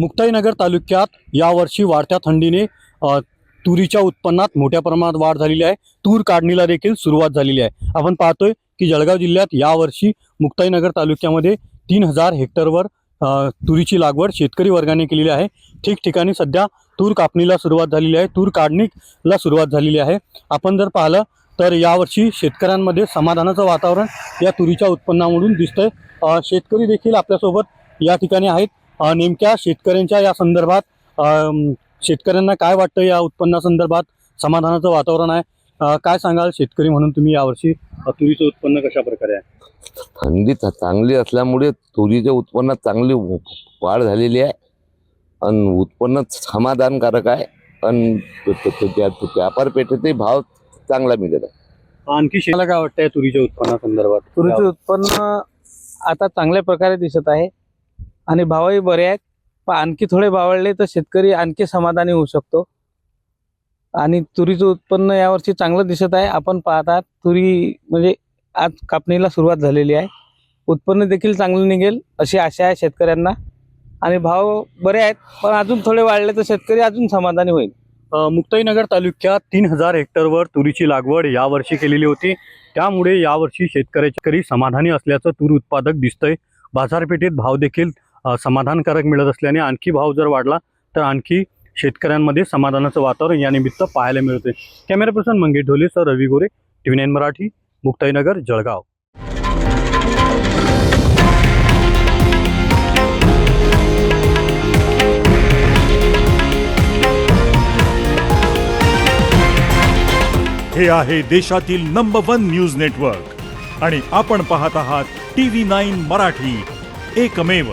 मुक्ताईनगर तालुक्यात यावर्षी वाढत्या थंडीने तुरीच्या उत्पन्नात मोठ्या प्रमाणात वाढ झालेली आहे. तूर काढणीला देखील सुरुवात झालेली आहे. आपण पाहतोय की जळगाव जिल्ह्यात यावर्षी मुक्ताईनगर तालुक्यामध्ये तीन हजार हेक्टरवर तुरीची लागवड शेतकरी वर्गाने केलेली आहे. ठिकठिकाणी सध्या तूर कापणीला सुरुवात झालेली आहे. तूर काढणीला सुरुवात झालेली आहे. आपण जर पाहिलं तर यावर्षी शेतकऱ्यांमध्ये समाधानाचं वातावरण या तुरीच्या उत्पन्नामधून दिसतंय. शेतकरी देखील आपल्यासोबत या ठिकाणी आहेत. नेमक्या शेतकऱ्यांच्या या संदर्भात शेतकऱ्यांना काय वाटतं या उत्पन्नासंदर्भात समाधानाचं वातावरण आहे. काय सांगाल शेतकरी म्हणून तुम्ही यावर्षी? तुरीचं उत्पन्न कशा प्रकारे आहे? थंडी चांगली असल्यामुळे तुरीच्या उत्पन्नात चांगली वाढ झालेली आहे. आणि उत्पन्न समाधानकारक आहे. आणि व्यापार पेठेतही भाव चांगला मिळत आहे. आणखी शेताला काय वाटतंय तुरीच्या उत्पन्नासंदर्भात तुरीचे उत्पन्न आता चांगल्या प्रकारे दिसत आहे. आणि भावही बरे आहेत. पण आणखी थोडे भावडले तर शेतकरी आणखी समाधानी होऊ शकतो. आणि तुरीचं उत्पन्न यावर्षी चांगलं दिसत आहे. आपण पाहतात तुरी म्हणजे आज कापणीला सुरुवात झालेली आहे. उत्पन्न देखील चांगलं निघेल अशी आशा आहे शेतकऱ्यांना. आणि भाव बरे आहेत पण अजून थोडे वाढले तर शेतकरी अजून समाधानी होईल. मुक्ताईनगर तालुक्यात तीन हजार हेक्टरवर तुरीची लागवड यावर्षी केलेली होती. त्यामुळे यावर्षी शेतकऱ्याची समाधानी असल्याचं तूर उत्पादक दिसतंय. बाजारपेठेत भाव देखील समाधानकारक मिळत असल्याने आणखी भाव जर वाढला तर आणखी शेतकऱ्यांमध्ये समाधानाचं वातावरण यानिमित्त पाहायला मिळते. Camera person Mangesh Dhole sir Ravi Gore T nine Marathi Muktainagar Jalgaon. हे आहे देशातील नंबर वन न्यूज नेटवर्क आणि आपण पाहत आहात टी व्ही नाईन मराठी. एकमेव